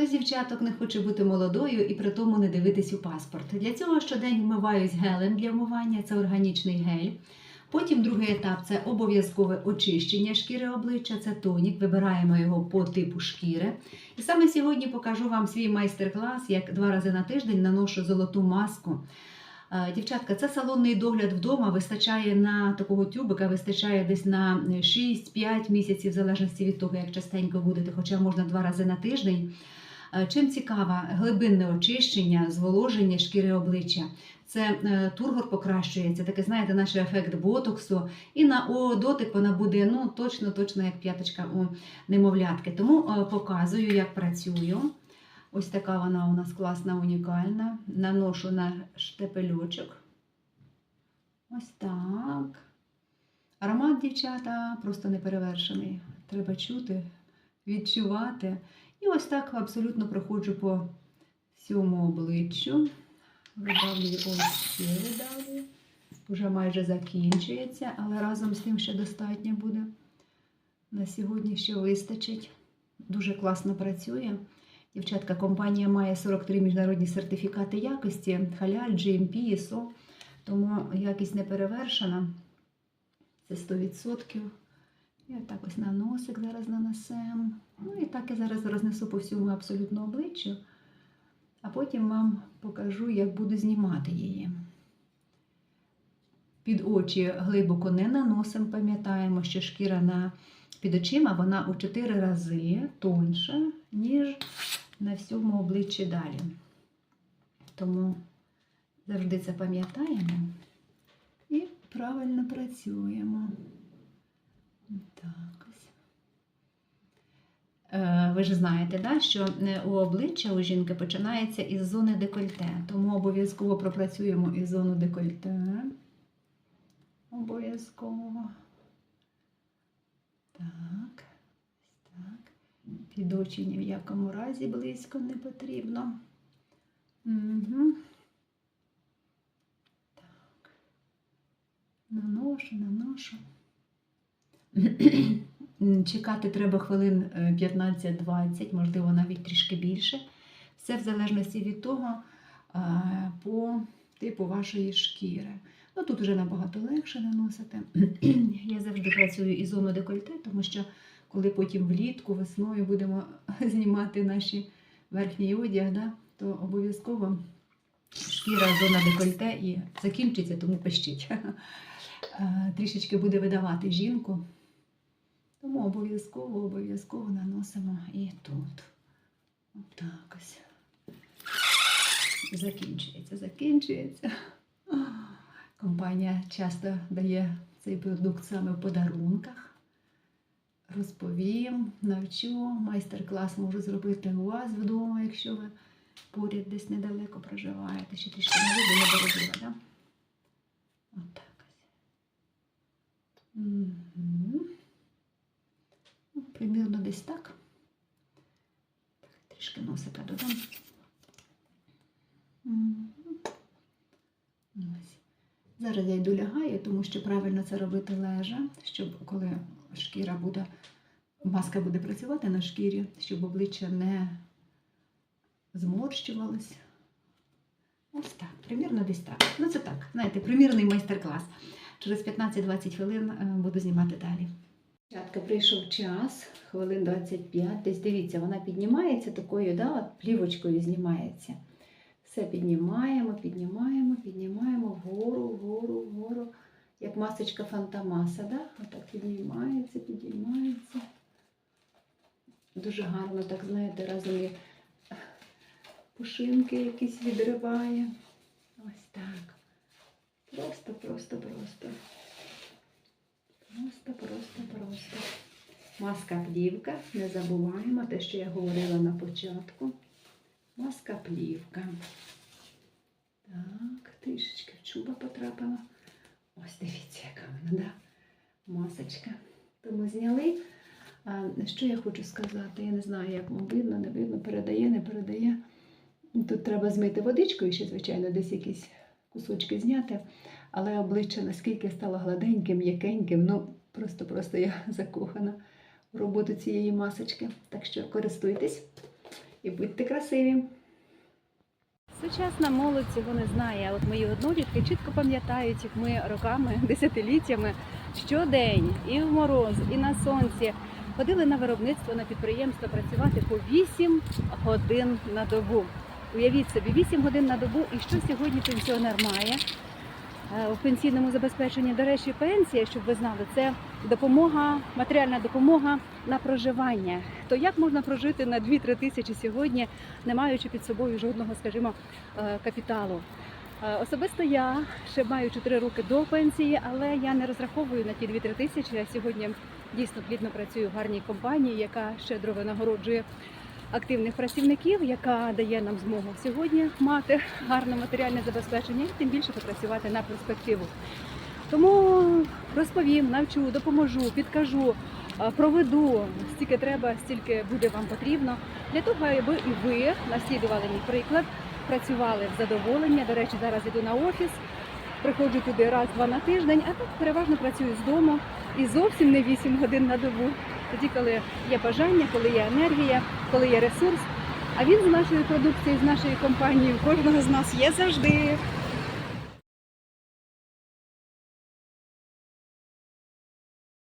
Хтось з дівчаток не хоче бути молодою і при тому не дивитись у паспорт. Для цього щодень вмиваюсь гелем для вмивання, це органічний гель. Потім другий етап це обов'язкове очищення шкіри обличчя, це тонік. Вибираємо його по типу шкіри. І саме сьогодні покажу вам свій майстер-клас, як два рази на тиждень наношу золоту маску. Е, Дівчатка, це салонний догляд вдома. Вистачає на такого тюбика, вистачає десь на 6-5 місяців, в залежності від того, як частенько будете, хоча можна два рази на тиждень. Е, Чим цікава глибинне очищення, зволоження шкіри обличчя. Це е, тургор покращується, таке, знаєте, наш ефект ботоксу. І на дотик вона буде ну, точно, точно як п'яточка у немовлятки. Тому е, показую, як працюю. Ось така вона у нас класна, унікальна. Наношу на штепельочок. Ось так. Аромат, дівчата, просто неперевершений. Треба чути, відчувати. І ось так абсолютно проходжу по всьому обличчю. Видавлюю ось видавлюю. Вже майже закінчується, але разом з тим ще достатньо буде. На сьогодні ще вистачить. Дуже класно працює. Дівчатка, компанія має 43 міжнародні сертифікати якості, халяль, GMP, ISO, тому якість не перевершена. Це 100%. І отак ось на носик зараз нанесемо. Ну і так я зараз рознесу по всьому абсолютно обличчю, а потім вам покажу, як буду знімати її. Під очі глибоко не наносимо, пам'ятаємо, що шкіра на під очима вона у 4 рази тоньша, ніж на всьому обличчі далі. Тому завжди це пам'ятаємо і правильно працюємо. Так ось. Е, Ви ж знаєте, да, що е, у обличчя у жінки починається із зони декольте, тому обов'язково пропрацюємо і зону декольте. Обов'язково. Так, так. Під очі ні в якому разі близько не потрібно. Угу. Так. Наношу, наношу. Чекати треба хвилин е, 15-20, можливо, навіть трішки більше. Все в залежності від того, е, по типу вашої шкіри. Ну, тут вже набагато легше наносити. Я завжди працюю із зону декольте, тому що коли потім влітку, весною будемо знімати наші верхній одяг, да, то обов'язково шкіра зона декольте і закінчиться, тому пищить. Е, Трішечки буде видавати жінку. Тому обов'язково, обов'язково наносимо і тут. Отак ось. Закінчується, закінчується. Компанія часто дає цей продукт саме в подарунках. Розповім, навчу. Майстер-клас можу зробити у вас вдома, якщо ви поряд десь недалеко проживаєте. Ще не видно, не дорогила, да? Отак ось. Примірно десь так. Трішки носика додам. Зараз я йду лягаю, тому що правильно це робити лежа, щоб коли шкіра буде, маска буде працювати на шкірі, щоб обличчя не зморщувалось. Ось так, примірно десь так. Ну це так, знаєте, примірний майстер-клас. Через 15-20 хвилин е, буду знімати далі. Дівчатка, прийшов час, хвилин 25. Десь дивіться, вона піднімається такою, да, от плівочкою знімається. Все піднімаємо, піднімаємо, піднімаємо вгору, вгору, вгору. Як масочка фантомаса, да? Отак піднімається, піднімається. Дуже гарно, так, знаєте, разом і пушинки якісь відриває. Ось так. Просто, просто, просто. Просто, просто, просто. Маска плівка. Не забуваємо те, що я говорила на початку. Маска плівка. Так, трішечки в чуба потрапила. Ось дивіться, яка вона, да? Масочка. Тому зняли. А, що я хочу сказати? Я не знаю, як вам видно, не видно, передає, не передає. Тут треба змити водичкою, ще, звичайно, десь якісь кусочки зняти. Але обличчя наскільки стало гладеньким, м'якеньким, ну просто-просто я закохана в роботу цієї масочки. Так що користуйтесь. і будьте красиві! Сучасна молодь цього не знає. а От мої однолітки чітко пам'ятають, як ми роками, десятиліттями щодень і в мороз, і на сонці ходили на виробництво на підприємство працювати по 8 годин на добу. Уявіть собі, 8 годин на добу, і що сьогодні пенсіонер має Е, у пенсійному забезпеченні. До речі, пенсія, щоб ви знали, це допомога, матеріальна допомога на проживання. То як можна прожити на 2-3 тисячі сьогодні, не маючи під собою жодного, скажімо, е, капіталу? Е, Особисто я ще маю 4 роки до пенсії, але я не розраховую на ті 2-3 тисячі. Я сьогодні дійсно плідно працюю в гарній компанії, яка щедро винагороджує активних працівників, яка дає нам змогу сьогодні мати гарне матеріальне забезпечення і тим більше попрацювати на перспективу. Тому розповім, навчу, допоможу, підкажу, проведу стільки треба, стільки буде вам потрібно для того, аби і ви наслідували мій приклад, працювали в задоволення. До речі, зараз іду на офіс, приходжу туди раз-два на тиждень, а так переважно працюю з дому і зовсім не 8 годин на добу. Тоді, коли є бажання, коли є енергія, коли є ресурс. А він з нашої продукції, з нашої компанії, у кожного з нас є завжди.